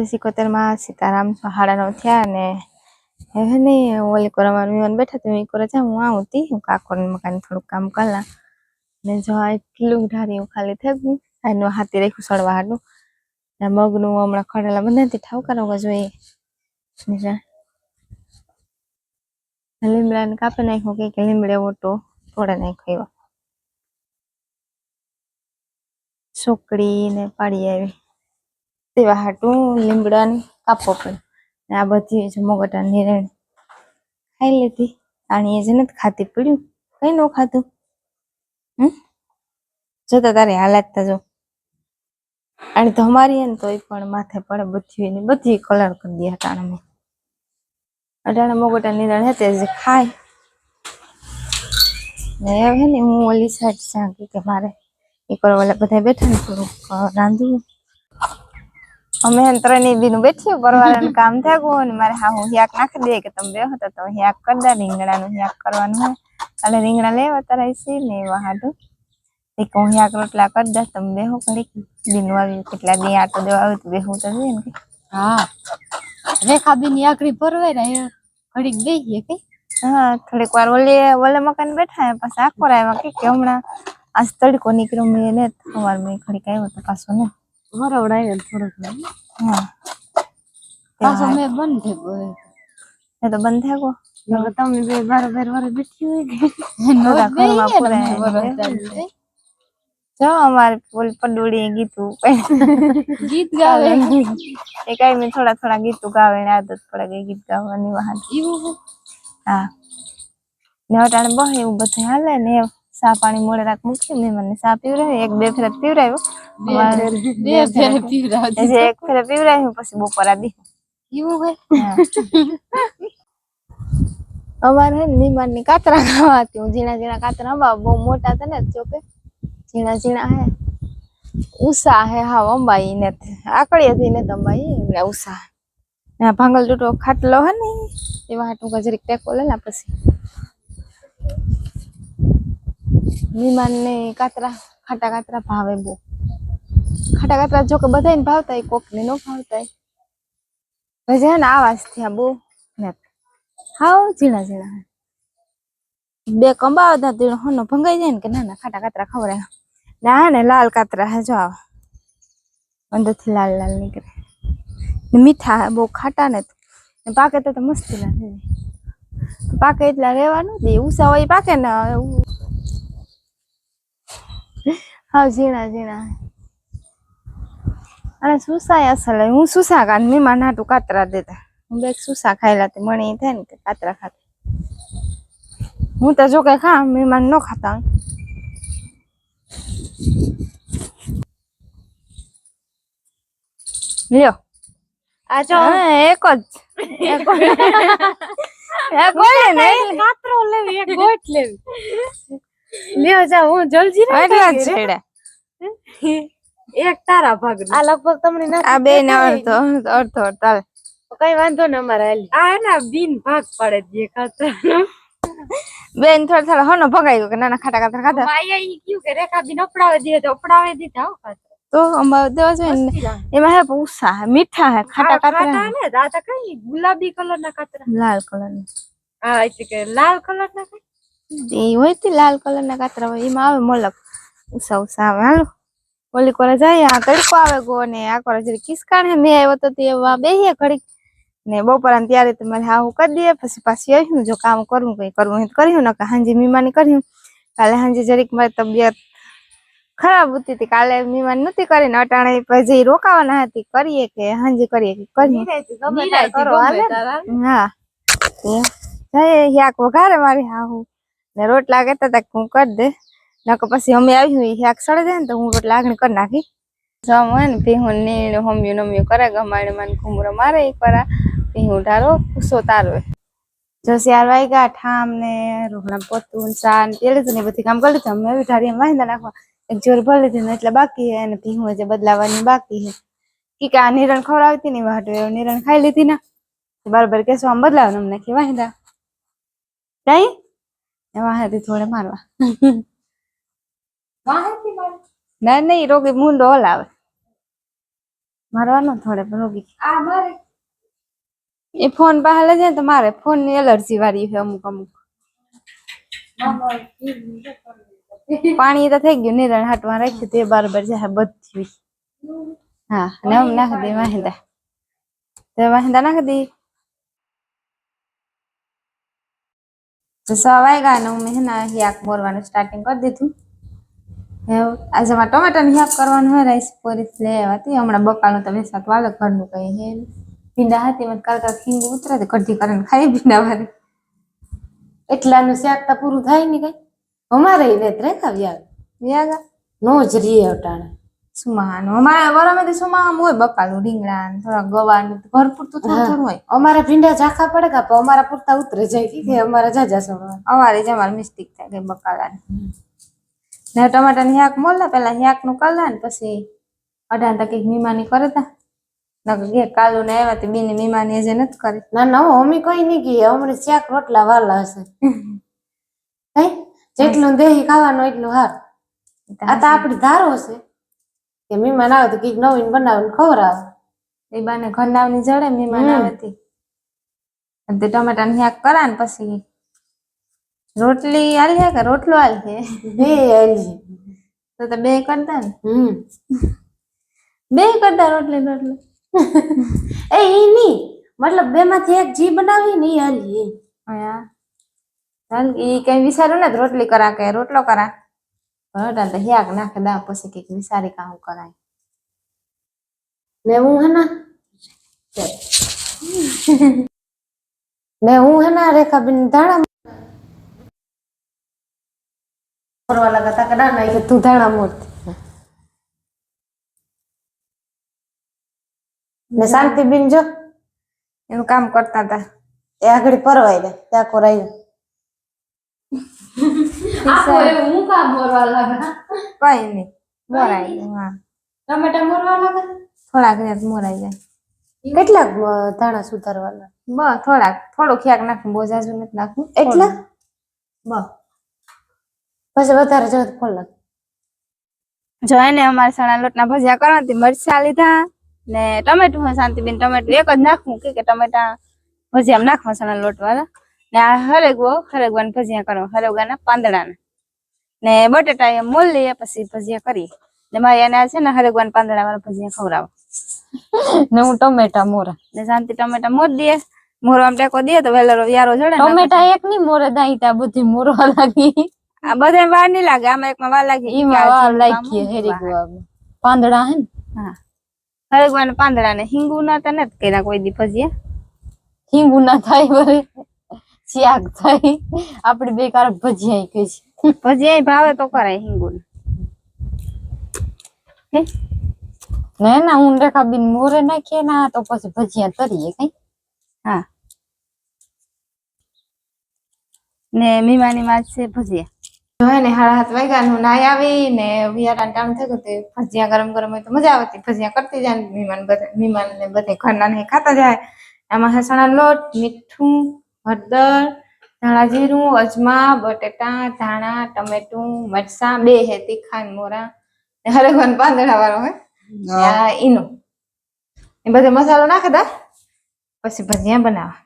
જય સિકોતેરમાં સીતારામ હાડા નવ થયા ને હવે ને ઓલી કરો મારું વિમાન બેઠા તો એ કરો જા, હું આવું તી, હું કાકોને મકાન થોડુંક કામ કરલા. ને જો એટલું ઢારી હું ખાલી થઈ ગયું એનું હાથી રાખ્યું સડવા હાડું ને મગનું હમણાં ખડેલા બધા થી ઠાવ કરવા જોઈએ લીમડા લીમડાને કાપી નાખ્યો, કે લીમડે ઓટો તોડે નાખ્યો એવા. છોકરી ને પાડી આવી. તેવા હાટું, લીમડાની કાપવો પડે. આ બધી જ મોગટા નિરણ ખાઈ લીધી. આણી જ નથી ખાતી, પડ્યું. કઈ નો ખાતું હમ? જોતા તારે હાલત તા જો. અને હે ને તોય પણ માથે પડે બધી ને બધી કલર કરી દે અટાણે મેં. અટાણે મોગટા નિરણ હે જે ખાય. ને હવે ને હું ઓલી સાઈડ જાગી કે મારે એક વાર બધા બેઠા ને થોડુંક રાંધવું. અમે ત્રણેય દીનું બેઠ્યું પરવાળાનું કામ થાગું ને મારે હા હું હિયાક નાખી દે કે તમે બેહો તો તો હિયાક કરી દે રીંગણાનું હિયાક કરવાનું હોય. એટલે રીંગણા લેવા તારા છે ને એવા હાટું. એક હું હિયાક રોટલા કરી દે તમે બેહો ઘડીક. દીનું આવ્યું કેટલા દી આટો દેવા આવ્યું તો બેહું તો જોઈએ ને હા. રેખાબેનની આકડી પરવાય ને ઘડીક બેહીએ કે હા થોડીક વાર ઓલે ઓલે મકાન બેઠા પાછા આખો આવ્યા કે કે હમણાં આજ તડકો નીકળ્યો મેં ને સવાર મેં ઘડીક આવ્યો તો પાછો ને વરવડાય થોડોક હા. પાછો મેં બંધ થઈ ગયો એ તો બંધ થઈ ગયો? નકર તમે બે બરાબર વાર બેઠી હોય કે? બધા ઘરમાં પૂરા ને એને વરવડાય. જો અમારે પડોળી ગીતું ગીત ગાવે. એ કઈ મેં થોડા થોડા ગીતું ગાવે ને આદત પડે ગઈ ગીત ગાવાની એવું હા? ને અટાણે બહુ એવું બધું હાલે ને એવું સા પાણી મોડે રાખ મૂક્યું મેં મને સા પીવડાવ્યો એક બે ફેરા પીવડાવ્યો બે ફેર પીવડાવ્યો એક ફેરા પીવડાવ્યું પછી બપોરા દી એવું હોય? અમારે નિમાનની કાતરા ખાવા હતી. હું ઝીણા ઝીણા કાતરા અંબા બહુ મોટા હતા ને જોકે ઝીણા ઝીણા હે. ઉષા હે હા અંબાઈ ને આકડી હતી ને અંબાઈ એટલે ઉષા. ભાંગલ ટૂટો ખાટલો હે ને એવા હાટું ગજરીક ટેકો લે ને પછી. નિમાન ને કાતરા, ખાટા કાતરા ભાવે બહુ. ખાટા કાતરા જો કે બધાને ભાવતા હોય કોક ને નો ભાવતા હોય. પછી હે ને આવાજ થયા બહુ હાવ ઝીણા ઝીણા બે કંબાવ હતા હોનો ભંગાઈ જાય ને કે ના ના, ખાટા કાતરા ખવડાય. ના ને લાલ કાતરા હે, જો આવા. અંદરથી લાલ લાલ નીકળે. ને મીઠા બહુ ખાટા ને. ને પાકે તો મસ્તી લાગે પાકે એટલા રહેવાનું દે. ઉષા હોય પાકે ને હાવ ઝીણા ઝીણા. હે. અને સુસાય અસલ હે. હું સુસા કાન મહેમાન નાટું કાતરા દેતા. હું બે સુસા ખાયેલા તે મને ઈ થાય ને કે કાતરા ખાતા. હું તો જો કે ખા મહેમાન ન ખાતા. લ્યો. આ જો. હા, એક જ. એક એક જ ને? કાતરો લેવી એક ગોટ લેવી. લ્યો જા હું જલજીરા એટલા જ છેડા. એક તારા ભાગ આ લગભગ તમને ના આ બે ના અડધો અડધો અડધો અડધો કઈ વાંધો ન અમારે હાલી. આ એના બિન ભાગ પડે દે કાતરા બેન થોડા થોડા હોનો ભગાઈ ગયો કે નાના ખાટા ખાટા ખાધા. માયા ઈ કયું કે રેખા બિન અપડાવે દે તો અપડાવે દીધા હો કાતરા તો અમાર દેવા છે ને એમાં હે ઉષા હે મીઠા હે ખાટા આ કાતરા ખાટા ને દાતા કઈ ગુલાબી કલર ના કાતરા લાલ કલર ના હા એટલે કે લાલ કલર ના કઈ એ હોય તે લાલ કલર ના કાતરા હોય એમાં આવે મલક. ઉષા આવે હાલો. ઓલી કોરે જાય આ તડકો આવે ગો ને આ કોરે જરી કિસકાણ હે મેં આવ્યો તો તે વા બેહીએ ઘડીક. ને બપોરા ત્યારે તો મારે હા હું કરી દઈએ પછી પાછી આવ્યું જો કામ કરવું કઈ કરવું તો કર્યું ને હાંજી મીમાની કર્યું કાલે હાંજી જરીક મારી તબિયત ખરાબ હતી તી કાલે મીમાન નતી કરીને અટાણે પછી રોકાવાના હતી કરીએ કે હાંજી કરીએ કે કરીએ. કરો, ને? હા. જાય યાક વઘારે મારી હા હું ને રોટલા કહેતા હતા કે હું કરી દે. નકર પછી અમે આવ્યું ઈ યાક સડે જાય ને તો હું રોટલા આગળ કરી નાખી. જમ હોય ને ભીહું નીણ, હમ્યું નમ્યું કરે, ગમાડે, મને ઘૂમરો મારે ઈ કરા. ભીહું ઢારો કુસો તારો. જો શિયાર વાગ્યા ઠામ ને રોહણા પોતું ચા ને તેલ ને બધી કામ કરી લીધું. અમે એવી ઢારી વાંધા નાખવા. એક જોર ભરી લીધી ને એટલે બાકી હે અને ભીહું જે બદલાવાની બાકી હે. કે આ નિરણ ખવડાવતી ને વાટો એવું નિરણ ખાઈ લીધી ના. બરાબર કેસો આમ બદલાવ અમને કે વાંધા કઈ હતી થોડે મારવા. વાહેથી મારે. ના નહીં રોગી મુંડો હલાવે. મારવાનો થોડે રોગી. આ મારે. એ ફોન લઈ જાય તો મારે ફોનની એલર્જી વાળી છે અમુક અમુક. પાણી તો થઈ ગયું નિરણ હાટમાં રાખ્યું તે બરાબર છે બધી. હા ને નાખી દે વાહિંદા તે વાહિંદા નાખી દે. તો સ વાગ્યા ને મેં હે ને હિયાક મોરવાનું સ્ટાર્ટિંગ કરી દીધું. આજે મારે ટમેટાનું હિયાક કરવાનું હોય રાઈસ પોરી લઈ આવતી હમણાં બકાલું તમે સાત વાલો ઘરનું કઈ હે. ભીંડા હતી, મને કાલકા ખીંગ ઉતરાતી કઢી કરીને ખાઈ ભીંડા વાળી એટલાનું શાક તો પૂરું થાય ને કઈ. અમારે વેત રેખા વ્યાગ વ્યાગા નો જ રીએ અટાણે. સુમાહાનું અમારે વરામાંથી સુમાહામાં હોય બકાલું રીંગણા ને થોડા ગવાનું ભરપૂર તો થોડું થોડું હોય. અમારા ભીંડા ઝાખા પડે કા પણ અમારા પૂરતા ઉતરે જાય કે અમારા જાજા સોડવા અમારે જ અમારે મિસ્ટેક થાય કે બકાલા ને ટમાટાની શાક મોલા પેલા શાકનું કલા ને પછી અઢાર તકે મીમાની કરે તા નકર કાલુ ને આવ્યા તે બીની મીમાની એજે નથી કરી. ના ના હો, અમી કઈ નહીં ગઈ અમને શાક રોટલા વાલા હશે. જેટલું દેહી ખાવાનું એટલું હાર. આ તો આપડી ધારો છે કે મહેમાન આવે તો કંઈક નવીન બનાવીને ખવડાવે. એ બાને ઘરનાવની જડે મહેમાન હમ. આવે તે. અને તે ટમાટાની શાક કરા ને પછી રોટલી આલી હે કે રોટલો આલી હે? બે આલી તો તો બે કરતા ને. હમ. બે કરતા રોટલી રોટલી. એ ઈ ની. મતલબ બે માંથી એક જી બનાવી ને ઈ આલી એમ. હા. ચાલ ઈ કઈ વિચાર્યું ને રોટલી કરા કે રોટલો કરા? બરાબર તો હિયાક નાખે દા પછી કંઈક વિચારી કામ કરાય ને હું હે ને ને હું હે રેખા રેખાબેન ધાણા કરવા લાગા તા કે ના ના કે તું ધાણા મોરતી ને શાંતિબેન જો એનું કામ કરતા હતા એ આગળ પરવાઈ દે ત્યાં કોરાઈ હું મોરવા લાગા? કઈ નહીં મોરાઈ હા. ટમેટા મોરવા લાગા? થોડાક રાત મોરાઈ જાય. કેટલાક ધાણા સુધારવાના? બસ થોડાક. થોડો ખ્યાક નાખું બહુ જાજુ નથી નાખું. એટલા? બ પછી વધારે જો ફોલ લાગ? જો એને અમારે સણા લોટના ભજીયા કરવાથી મરચા લીધા ને ટમેટું હોય શાંતિબેન ટમેટું એક જ નાખવું કે કે ટમેટા ભજીયા નાખવા સણા લોટ વાળા. ને આ હરેગવો હરેગવાના ભજીયા કરો. હરેગવાના પાંદડાના. ને બટેટા એ મોલ લઈએ પછી ભજીયા કરીએ. ને મારે એને છે ને હરેગવાના પાંદડા વાળા ભજીયા ખવડાવો. ને હું ટમેટા મોરા. ને શાંતિ ટમેટા મોર દઈએ. મોરો આમ ટેકો દે તો વેલરો યારો જડે ટમેટા એક ની મોરે દાઈ ત્યાં બધી મોરો લાગી. આ બધા વાર નહીં લાગે આમાં એકમાં વાર લાગે. એમાં વાર લાગી હેરી પાંદડા હે ને? હા. હરેગવાના પાંદડા ને હિંગુ ના તને નથી કર્યા કોઈ દી ભજીયા. હિંગુ ના થાય વરે શાક થઈ. આપડે બે કાર ભજીયા કહે છે. ભજીયા ભાવે તો કરાય હિંગુલ ના ના હું રેખા બીન મોરે નાખીએ ના તો પછી ભજીયા તરીએ કઈ હા. ને મીમાની માં છે ભજીયા. જોયે ને હાડા હાથ વાગ્યા હું નાઈ આવી ને વિયારાન ટાઈમ થઈ ગયો તે ભજીયા ગરમ ગરમ હોય તો મજા આવતી ભજીયા કરતી જાય ને મીમાન બધા મીમાન ને બધા ઘરના ને ખાતા જાય. આમાં હસણા લોટ મીઠું હળદર ધાણા જીરું અજમા બટેટા ધાણા ટમેટું મરચાં બે હે તીખા ને મોરા હરે હરેગવાન પાંદડા વાળો હોય. ને ઈનો. એ બધો મસાલો નાખતા પછી ભજીયા બનાવવા.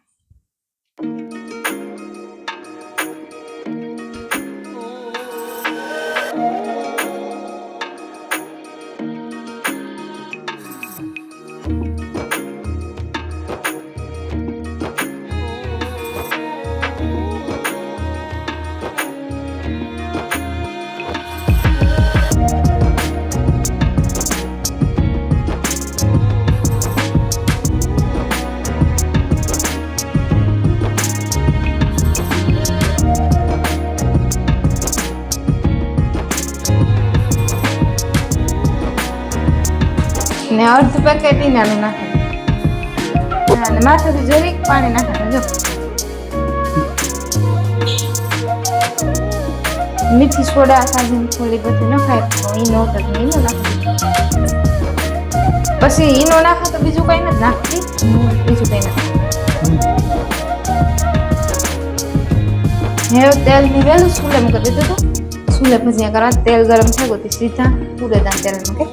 ને અર્ધ પેકેટ ઈનાનું નાખે. અને માથેથી જરીક પાણી નાખે જો. મીઠી સોડા સાંજે થોડી બધી નખાય ઈનો તો ઈનો નાખી. પછી ઈનો નાખો તો બીજું કઈ નથી નાખતી. બીજું કઈ નથી. ને તેલની વેલું સુલે મૂકી દીધું હતું સુલે ભજીયા કરવા, તેલ ગરમ થઈ ગયું સીધા પૂરેદાન તેલ મૂકે